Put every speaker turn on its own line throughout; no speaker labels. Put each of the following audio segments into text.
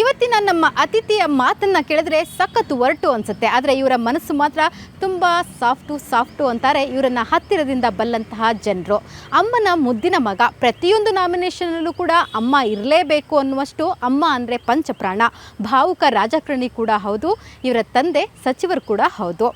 ಇವತ್ತಿನ ನಮ್ಮ ಅತಿಥಿಯ ಮಾತನ್ನ ಕೇಳಿದ್ರೆ ಸಖತ್ತು ಒರಟು ಅನ್ಸುತ್ತೆ. ಆದರೆ ಇವರ ಮನಸ್ಸು ಮಾತ್ರ ತುಂಬ ಸಾಫ್ಟು ಸಾಫ್ಟು ಅಂತಾರೆ. ಇವರನ್ನ ಹತ್ತಿರದಿಂದ ಬಲ್ಲಂತಹ ಜನರು. ಅಮ್ಮನ ಮುದ್ದಿನ ಮಗ, ಪ್ರತಿಯೊಂದು ನಾಮಿನೇಷನಲ್ಲೂ ಕೂಡ ಅಮ್ಮ ಇರಲೇಬೇಕು ಅನ್ನುವಷ್ಟು ಅಮ್ಮ ಅಂದರೆ ಪಂಚಪ್ರಾಣ. ಭಾವುಕ ರಾಜಕಾರಣಿ ಕೂಡ ಹೌದು. ಇವರ ತಂದೆ ಸಚಿವರು ಕೂಡ ಹೌದು.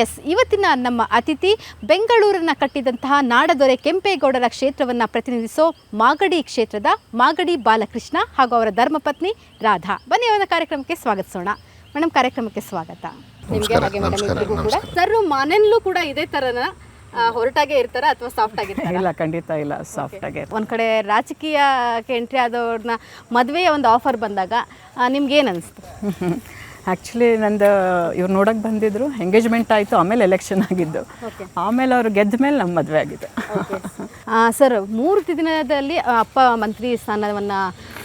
ಎಸ್ ಇವತ್ತಿನ ನಮ್ಮ ಅತಿಥಿ ಬೆಂಗಳೂರನ್ನ ಕಟ್ಟಿದಂತಹ ನಾಡದೊರೆ ಕೆಂಪೇಗೌಡರ ಕ್ಷೇತ್ರವನ್ನು ಪ್ರತಿನಿಧಿಸೋ ಮಾಗಡಿ ಕ್ಷೇತ್ರದ ಮಾಗಡಿ ಬಾಲಕೃಷ್ಣ ಹಾಗೂ ಅವರ ಧರ್ಮಪತ್ನಿ ರಾಧಾ. ಬನ್ನಿ ಅವರ ಕಾರ್ಯಕ್ರಮಕ್ಕೆ ಸ್ವಾಗತಿಸೋಣ. ಮೇಡಮ್ ಕಾರ್ಯಕ್ರಮಕ್ಕೆ ಸ್ವಾಗತ. ನಿಮಗೆ ಹಾಗೆ ಮೇಡಮ್ ಇಬ್ಬರಿಗೂ ಕೂಡ. ಸರ್ ಮನೆಯಲ್ಲೂ ಕೂಡ ಇದೇ ಥರನ ಹೊರಟಾಗೆ ಇರ್ತಾರ ಅಥವಾ ಸಾಫ್ಟ್ ಆಗಿರ್ತಾರೆ
ಇಲ್ಲ ಖಂಡಿತ ಇಲ್ಲ ಸಾಫ್ಟ್ ಆಗಿ
ಒಂದು ಕಡೆ ರಾಜಕೀಯಕ್ಕೆ ಎಂಟ್ರಿ ಆದವ್ರನ್ನ ಮದುವೆಯ ಒಂದು ಆಫರ್ ಬಂದಾಗ ನಿಮ್ಗೆ ಏನ್ ಅನಿಸ್ತು?
ಆ್ಯಕ್ಚುಲಿ ನಂದು ಇವ್ರು ನೋಡೋಕೆ ಬಂದಿದ್ರು ಎಂಗೇಜ್ಮೆಂಟ್ ಆಯಿತು ಆಮೇಲೆ ಎಲೆಕ್ಷನ್ ಆಗಿದ್ದು. ಆಮೇಲೆ ಅವರು ಗೆದ್ದ ಮೇಲೆ ನಮ್ಮ ಮದುವೆ ಆಗಿದೆ
ಸರ್ ಮೂರು ದಿನದಲ್ಲಿ ಅಪ್ಪ ಮಂತ್ರಿ ಸ್ಥಾನವನ್ನು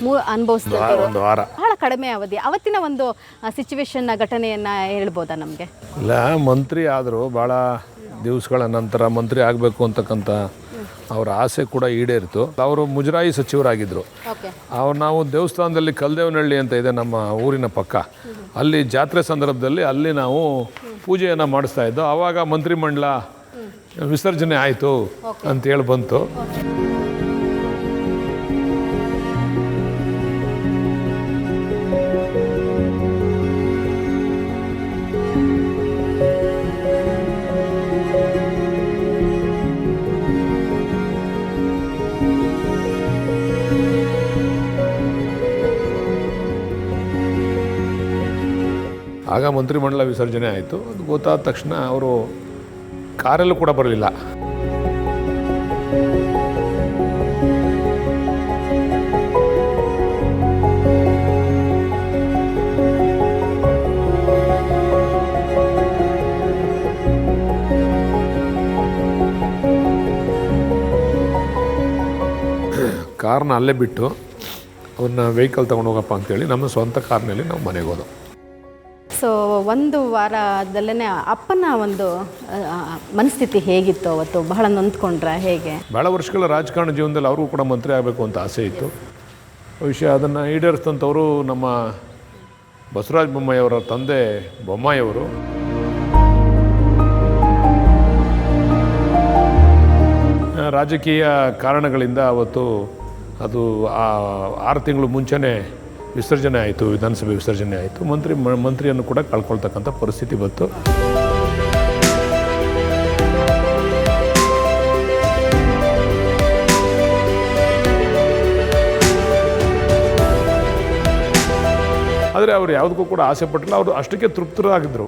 ಮೂ ಅನುಭವಿಸಿದ್ರು
ಒಂದು ವಾರ.
ಬಹಳ ಕಡಿಮೆ ಅವಧಿ. ಅವತ್ತಿನ ಒಂದು ಸಿಚುವೇಶನ್ನ ಘಟನೆಯನ್ನು ಹೇಳ್ಬೋದಾ ನಮಗೆ?
ಇಲ್ಲ ಮಂತ್ರಿ ಆದರೂ ಭಾಳ ದಿವಸಗಳ ನಂತರ ಮಂತ್ರಿ ಆಗಬೇಕು ಅಂತಕ್ಕಂಥ ಅವರ ಆಸೆ ಕೂಡ ಈಡೇರಿತು. ಅವರು ಮುಜರಾಯಿ ಸಚಿವರಾಗಿದ್ದರು ಅವ್ರು ನಾವು ದೇವಸ್ಥಾನದಲ್ಲಿ ಕಲ್ದೇವನಹಳ್ಳಿ ಅಂತ ಇದೆ ನಮ್ಮ ಊರಿನ ಪಕ್ಕ. ಅಲ್ಲಿ ಜಾತ್ರೆ ಸಂದರ್ಭದಲ್ಲಿ ಅಲ್ಲಿ ನಾವು ಪೂಜೆಯನ್ನು ಮಾಡಿಸ್ತಾ ಇದ್ದೋ ಆವಾಗ ಮಂತ್ರಿಮಂಡಲ ವಿಸರ್ಜನೆ ಆಯಿತು ಅಂತೇಳಿ ಬಂತು. ಆಗ ಮಂತ್ರಿಮಂಡಲ ವಿಸರ್ಜನೆ ಆಯಿತು. ಅದು ಗೊತ್ತಾದ ತಕ್ಷಣ ಅವರು ಕಾರಲ್ಲೂ ಕೂಡ ಬರಲಿಲ್ಲ. ಕಾರ್ನ ಅಲ್ಲೇ ಬಿಟ್ಟು ಅವನ್ನ ವೆಹಿಕಲ್ ತೊಗೊಂಡು ಹೋಗಪ್ಪ ಅಂತೇಳಿ ನಮ್ಮ ಸ್ವಂತ ಕಾರ್ನಲ್ಲಿ ನಾವು ಮನೆಗೆ ಹೋದೋ
ಸೊ ಒಂದು ವಾರದಲ್ಲೇ ಅಪ್ಪನ ಒಂದು ಮನಸ್ಥಿತಿ ಹೇಗಿತ್ತು ಅವತ್ತು? ಬಹಳ ನೊಂದ್ಕೊಂಡ್ರ ಹೇಗೆ?
ಬಹಳ ವರ್ಷಗಳ ರಾಜಕಾರಣ ಜೀವನದಲ್ಲಿ ಅವ್ರಿಗೂ ಕೂಡ ಮಂತ್ರಿ ಆಗಬೇಕು ಅಂತ ಆಸೆ ಇತ್ತು. ವಿಷಯ ಅದನ್ನು ಈಡೇರಿಸಿದಂಥವರು ನಮ್ಮ ಬಸವರಾಜ ಬೊಮ್ಮಾಯಿಯವರ ತಂದೆ ಬೊಮ್ಮಾಯಿಯವರು. ರಾಜಕೀಯ ಕಾರಣಗಳಿಂದ ಅವತ್ತು ಅದು ಆರು ತಿಂಗಳು ಮುಂಚೆನೇ ವಿಸರ್ಜನೆ ಆಯಿತು, ವಿಧಾನಸಭೆ ವಿಸರ್ಜನೆ ಆಯಿತು, ಮಂತ್ರಿ ಮಂತ್ರಿಯನ್ನು ಕೂಡ ಕಳ್ಕೊಳ್ತಕ್ಕಂಥ ಪರಿಸ್ಥಿತಿ ಬಂತು. ಆದರೆ ಅವ್ರು ಯಾವುದಕ್ಕೂ ಕೂಡ ಆಸೆ ಪಟ್ಟಿಲ್ಲ, ಅವರು ಅಷ್ಟಕ್ಕೆ ತೃಪ್ತರಾಗಿದ್ದರು